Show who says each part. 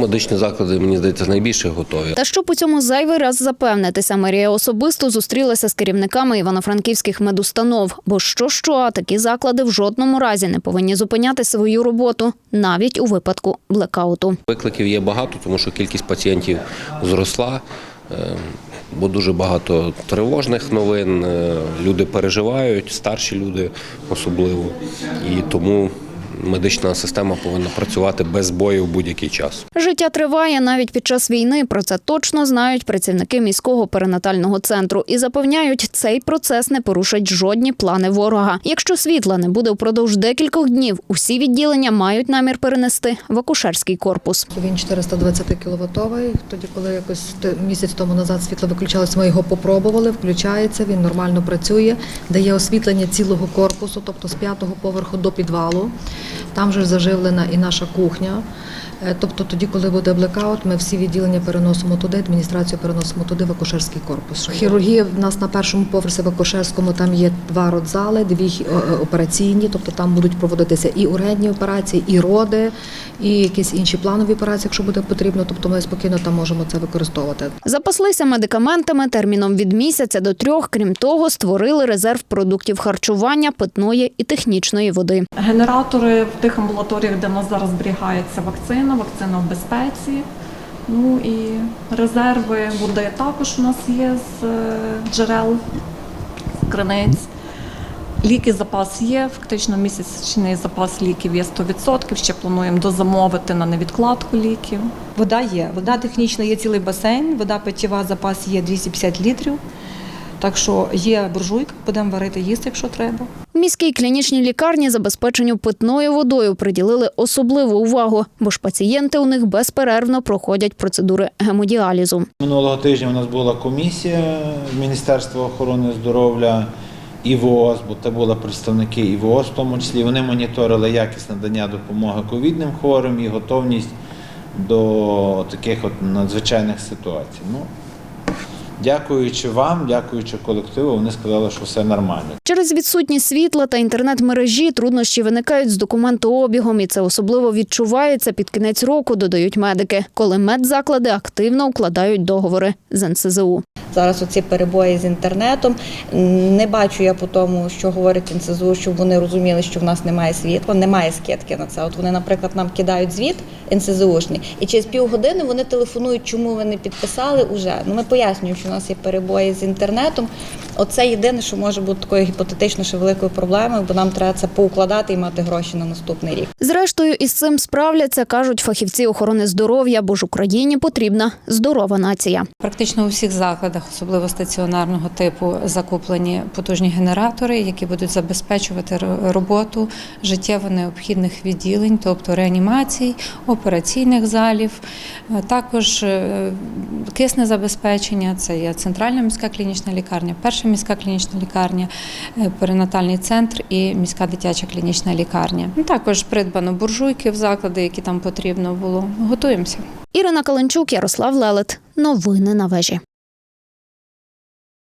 Speaker 1: Медичні заклади, мені здається, найбільше готові.
Speaker 2: Та щоб у цьому зайвий раз запевнитися, Марія особисто зустрілася з керівниками івано-франківських медустанов. Бо що що, а такі заклади в жодному разі не повинні зупиняти свою роботу, навіть у випадку блекауту.
Speaker 1: Викликів є багато, тому що кількість пацієнтів зросла, е, бо дуже багато тривожних новин. е, Люди переживають, старші люди особливо. І тому медична система повинна працювати без бою в будь-який час.
Speaker 2: Життя триває навіть під час війни. Про це точно знають працівники міського перинатального центру і запевняють, цей процес не порушить жодні плани ворога. Якщо світла не буде впродовж декількох днів, усі відділення мають намір перенести в акушерський корпус.
Speaker 3: Він 420 кіловатовий. Тоді, коли якось місяць тому назад світло виключалось, ми його попробували. Включається, він нормально працює, дає освітлення цілого корпусу, тобто з п'ятого поверху до підвалу. Там же заживлена і наша кухня. Е, Тобто тоді, коли буде блекаут, ми всі відділення переносимо туди, адміністрацію переносимо туди в акушерський корпус. Хірургія в нас на першому поверсі в акушерському там є два родзали, дві о- о- операційні, тобто там будуть проводитися і ургентні операції, і роди, і якісь інші планові операції, якщо буде потрібно. Тобто ми спокійно там можемо це використовувати.
Speaker 2: Запаслися медикаментами терміном від місяця до трьох. Крім того, створили резерв продуктів харчування, питної і технічної води.
Speaker 4: Генератори в тих амбулаторіях, де в нас зараз зберігається вакцина, вакцина в безпеці. Ну і резерви води також у нас є з е, джерел, з криниць. Ліки запас є, фактично місячний запас ліків є 100%. Ще плануємо дозамовити на невідкладку ліків.
Speaker 5: Вода є. Вода технічна, є цілий басейн, вода питєва, запас є 250 літрів. Так що є буржуйка, будемо варити їсти, якщо треба.
Speaker 2: В міській клінічній лікарні забезпеченню питною водою приділили особливу увагу, бо ж пацієнти у них безперервно проходять процедури гемодіалізу.
Speaker 6: Минулого тижня у нас була комісія Міністерства охорони здоров'я і ВООЗ, бо це були представники і ВООЗ в тому числі. Вони моніторили якість надання допомоги ковідним хворим і готовність до таких от надзвичайних ситуацій. Ну, дякуючи вам, дякуючи колективу, вони сказали, що все нормально.
Speaker 2: Через відсутність світла та інтернет-мережі труднощі виникають з документообігом, і це особливо відчувається під кінець року, додають медики, коли медзаклади активно укладають договори з НСЗУ.
Speaker 7: Зараз оці перебої з інтернетом. Не бачу я по тому, що говорить НСЗУ, щоб вони розуміли, що в нас немає світла, немає скидки на це. От вони, наприклад, нам кидають звіт НСЗУшний, і через півгодини вони телефонують, чому ви не підписали уже. Ну ми пояснюємо, що в нас є перебої з інтернетом. Оце єдине, що може бути такою гіпотетично ще великою проблемою, бо нам треба це поукладати і мати гроші на наступний рік.
Speaker 2: Зрештою, із цим справляться, кажуть фахівці охорони здоров'я, бо ж Україні потрібна здорова нація.
Speaker 8: Практично у всіх закладах, особливо стаціонарного типу, закуплені потужні генератори, які будуть забезпечувати роботу життєво необхідних відділень, тобто реанімацій, операційних залів, Е, також е, кисне забезпечення. Це є центральна міська клінічна лікарня, перша міська клінічна лікарня, е, перинатальний центр і міська дитяча клінічна лікарня. Ну, Також придбано буржуйки в заклади, які там потрібно було. Готуємося.
Speaker 2: Ірина Каленчук, Ярослав Лелет. Новини на вежі.